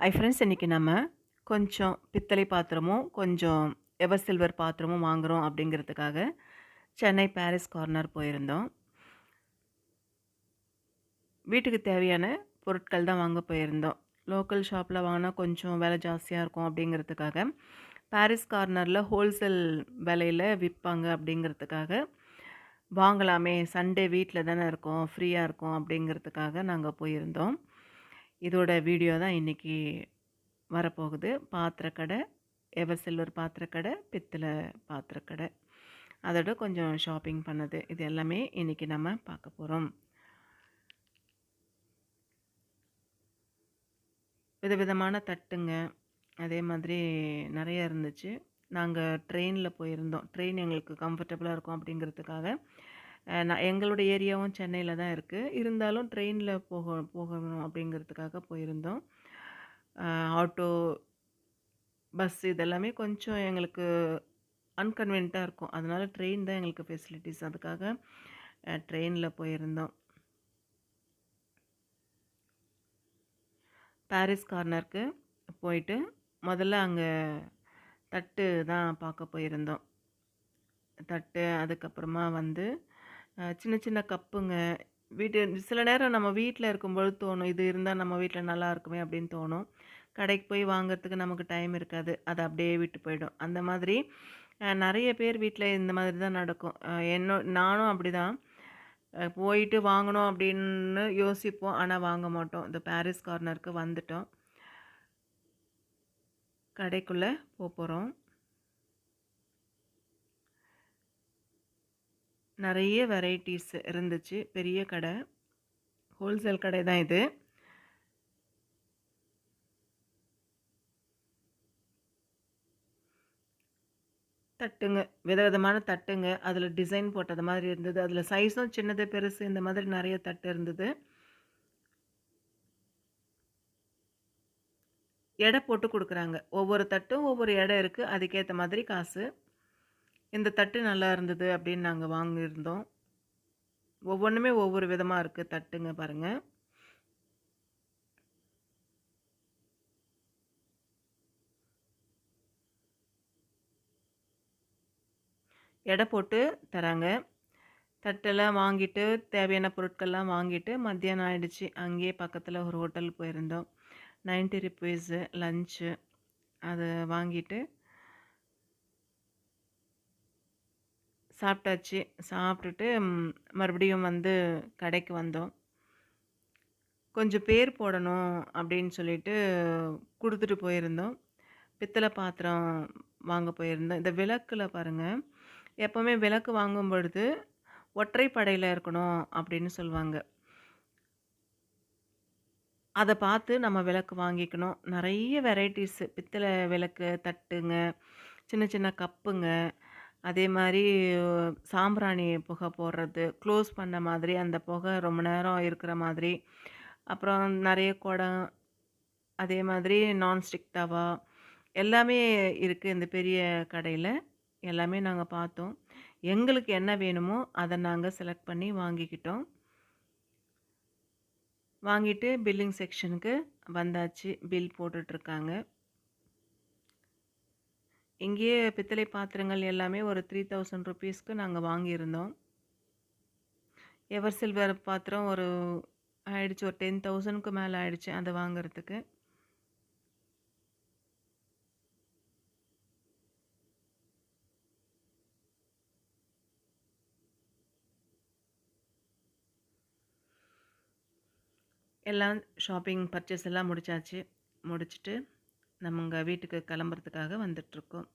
ஐ friends இன்றைக்கி நம்ம கொஞ்சம் பித்தளை பாத்திரமும் கொஞ்சம் எவர் சில்வர் பாத்திரமும் வாங்குகிறோம் அப்படிங்கிறதுக்காக சென்னை பாரிஸ் கார்னர் போயிருந்தோம். வீட்டுக்கு தேவையான பொருட்கள் தான் வாங்க போயிருந்தோம். லோக்கல் ஷாப்பில் வாங்கினா கொஞ்சம் விலை ஜாஸ்தியாக இருக்கும் அப்படிங்கிறதுக்காக பாரிஸ் கார்னரில் ஹோல்சேல் விலையில் விற்பாங்க அப்படிங்கிறதுக்காக வாங்கலாமே சண்டே வீட்டில் தானே இருக்கோம் ஃப்ரீயாக இருக்கும் அப்படிங்கிறதுக்காக நாங்கள் போயிருந்தோம். இதோட வீடியோ தான் இன்றைக்கி வரப்போகுது. பாத்திரக்கடை எவர் சில்வர் பாத்திரக்கடை பித்தளை பாத்திரக்கடை. அதோட கொஞ்சம் ஷாப்பிங் பண்ணது. இது எல்லாமே இன்றைக்கி நம்ம பார்க்க போகிறோம் விதவிதமான தட்டுங்க. அதே மாதிரி நிறைய இருந்துச்சு. நாங்கள் ட்ரெயினில் போயிருந்தோம். ட்ரெயின் எங்களுக்கு கம்ஃபர்டபுளாக இருக்கும் அப்படிங்கிறதுக்காக நான் எங்களுடைய ஏரியாவும் சென்னையில் தான் இருக்குது இருந்தாலும் ட்ரெயினில் போக போகணும் அப்படிங்கிறதுக்காக போயிருந்தோம். ஆட்டோ பஸ் இதெல்லாமே கொஞ்சம் எங்களுக்கு அன்கன்வீனியண்ட்டாக இருக்கும். அதனால் ட்ரெயின் தான் எங்களுக்கு ஃபெசிலிட்டிஸ். அதுக்காக ட்ரெயினில் போயிருந்தோம். பாரிஸ் கார்னருக்கு போயிட்டு முதல்ல அங்கே தட்டு தான் பார்க்க போயிருந்தோம். தட்டு அதுக்கப்புறமா வந்து சின்ன சின்ன கப்புங்க. வீட்டு சில நேரம் நம்ம வீட்டில் இருக்கும்போது தோணும் இது இருந்தால் நம்ம வீட்டில் நல்லா இருக்குமே அப்படின்னு தோணும். கடைக்கு போய் வாங்குறதுக்கு நமக்கு டைம் இருக்காது. அதை அப்படியே விட்டு போயிடும். அந்த மாதிரி நிறைய பேர் வீட்டில் இந்த மாதிரி தான் நடக்கும். என்ன நானும் அப்படி தான் போயிட்டு வாங்கணும் அப்படின்னு யோசிப்போம். ஆனால் வாங்க மாட்டோம். இந்த பாரிஸ் கார்னருக்கு வந்துட்டோம். கடைக்குள்ளே போக போகிறோம் நிறைய வெரைட்டிஸ் இருந்துச்சு. பெரிய கடை. ஹோல்சேல் கடை தான் இது. தட்டுங்க. விதவிதமான தட்டுங்க. அதில் டிசைன் போட்டது மாதிரி இருந்தது. அதில் சைஸும் சின்னது பெருசு இந்த மாதிரி நிறைய தட்டு இருந்தது. எடை போட்டு கொடுக்குறாங்க. ஒவ்வொரு தட்டும் ஒவ்வொரு எடை இருக்குது அதுக்கேற்ற மாதிரி காசு. இந்த தட்டு நல்லா இருந்தது அப்படின்னு நாங்கள் வாங்கியிருந்தோம். ஒவ்வொன்றுமே ஒவ்வொரு விதமாக இருக்குது தட்டுங்க பாருங்கள் எடை போட்டு தராங்க. தட்டெல்லாம் வாங்கிட்டு தேவையான பொருட்கள்லாம் வாங்கிட்டு மத்தியானம் ஆகிடுச்சு அங்கேயே பக்கத்தில் ஒரு ஹோட்டல் போயிருந்தோம். நைன்ட்டி ருப்பீஸு லஞ்சு அதை வாங்கிட்டு சாப்பிட்டாச்சு. சாப்பிட்டுட்டு மறுபடியும் வந்து கடைக்கு வந்தோம். கொஞ்சம் பேர் போடணும் அப்படின்னு சொல்லிட்டு கொடுத்துட்டு போயிருந்தோம். பித்தளை பாத்திரம் வாங்க போயிருந்தோம். இந்த விளக்கில் பாருங்கள் எப்போவுமே விளக்கு வாங்கும் பொழுது ஒற்றைப்படையில் இருக்கணும் அப்படின்னு சொல்லுவாங்க. அதை பார்த்து நம்ம விளக்கு வாங்கிக்கணும். நிறைய வெரைட்டிஸு பித்தளை விளக்கு தட்டுங்க சின்ன சின்ன கப்புங்க அதே மாதிரி சாம்பிராணி புகை போடுறது க்ளோஸ் பண்ண மாதிரி அந்த புகை ரொம்ப நேரம் இருக்கிற மாதிரி. அப்புறம் நிறைய குடம் அதே மாதிரி நான்ஸ்டிக் தவா எல்லாமே இருக்குது இந்த பெரிய கடையில். எல்லாமே நாங்கள் பார்த்தோம் எங்களுக்கு என்ன வேணுமோ அதை நாங்கள் செலக்ட் பண்ணி வாங்கிக்கிட்டோம். வாங்கிட்டு பில்லிங் செக்ஷனுக்கு வந்தாச்சு. பில் போட்டுட்ருக்காங்க. இங்கேயே பித்தளை பாத்திரங்கள் எல்லாமே ஒரு த்ரீ தௌசண்ட் ருபீஸ்க்கு நாங்கள் வாங்கியிருந்தோம். எவர் சில்வர் பாத்திரம் ஒரு ஆயிடுச்சு ஒரு டென் தௌசண்ட்க்கு மேலே ஆயிடுச்சு அதை வாங்குறதுக்கு. எல்லாம் ஷாப்பிங் பர்ச்சேஸ் எல்லாம் முடிச்சாச்சு. முடிச்சுட்டு நம்ம வீட்டுக்கு கிளம்புறதுக்காக வந்துட்ருக்கோம்